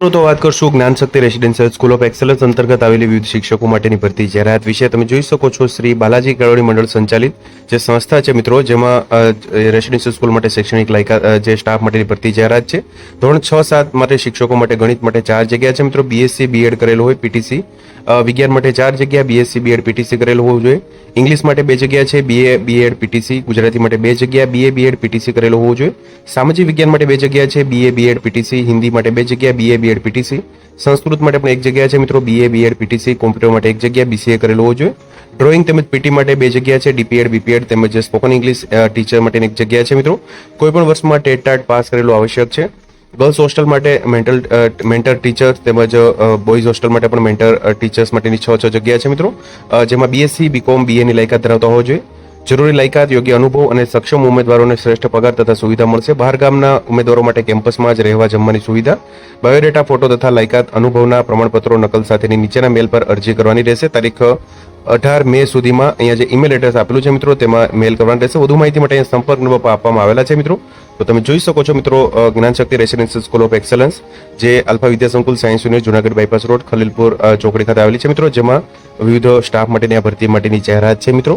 તો વાત કરશું Gyanshakti residential school of excellence અંતર્ગત આવેલી વિવિધ શિક્ષકો માટેની ભરતી. જાહેરાત વિશે તમે જોઈ શકો છો, શ્રી બાલાજી કેળવણી મંડળ સંચાલિત જે સંસ્થા છે મિત્રો, જેમાં રેસિડેન્શિયલ સ્કૂલ માટે શૈક્ષણિક લાયકાત જે સ્ટાફ માટેની ભરતી જાહેરાત છે. ધોરણ છ સાત માટે શિક્ષકો માટે ગણિત માટે ચાર જગ્યા છે મિત્રો. બીએસસી બીએડ કરેલું હોય પીટીસી વિજ્ઞાન માટે ચાર જગ્યા બીએસસી બીએડ પીટીસી કરેલું હોવું જોઈએ. ઇંગ્લિશ માટે બે જગ્યા છે બીએ બીએડ પીટીસી ગુજરાતી માટે બે જગ્યા બીએ બીએડ પીટીસી કરેલું હોવું જોઈએ. સામાજિક વિજ્ઞાન માટે બે જગ્યા છે બીએ બીએડ પીટીસી હિન્દી માટે બે જગ્યા બીએ બીએડ પીટીસી સંસ્કૃત માટે પણ એક જગ્યા છે મિત્રો બીએ બીએડ પીટીસી કોમ્પ્યુટર માટે એક જગ્યા બીસીએ કરેલું હોવું જોઈએ. ડ્રોઈંગ તેમજ પીટી માટે બે જગ્યા છે ડીપીએડ બીપીએડ તેમજ સ્પોકન ઇંગ્લિશ ટીચર માટેની એક જગ્યા છે મિત્રો. કોઈ પણ વર્ષમાં ટેટ ટાટ પાસ કરેલું આવશ્યક છે. ગર્લ્સ હોસ્ટેલ માટે મેન્ટલ મેન્ટર ટીચર્સ તેમજ બોયઝ હોસ્ટેલ માટે પણ મેન્ટર ટીચર્સ માટેની છ છ જગ્યા છે મિત્રો. જેમાં બીએસસી બીકોમ બીએની લાયકાત ધરાવતા હોવો જોઈએ. જરૂરી લાયકાત, યોગ્ય અનુભવ અને સક્ષમ ઉમેદવારોને શ્રેષ્ઠ પગાર તથા સુવિધા મળશે. બહાર ગામના ઉમેદવારો માટે કેમ્પસમાં જ રહેવા જમવાની સુવિધા, બાયોડેટા, ફોટો તથા લાયકાત, અનુભવના પ્રમાણપત્રો નકલ સાથેની નીચેના મેલ પર અરજી કરવાની રહેશે. તારીખ અઢાર મે સુધીમાં અહીંયા જે ઈમેલ એડ્રેસ આપેલું છે મિત્રો, તેમાં મેલ કરવાનું રહેશે. વધુ માહિતી માટે અહીંયા સંપર્ક નંબર આપવામાં આવેલા છે મિત્રો. તો તમે જોઈ શકો છો મિત્રો Gyanshakti Gyan Shakti residential school of excellence, જે Alpha Vidya Sankul science unit Junagadh bypass road, Khalilpur ચોકડી ખાતે આવેલી છે મિત્રો, જેમાં વિવિધ સ્ટાફ માટેની આ ભરતી માટેની જાહેરાત છે મિત્રો.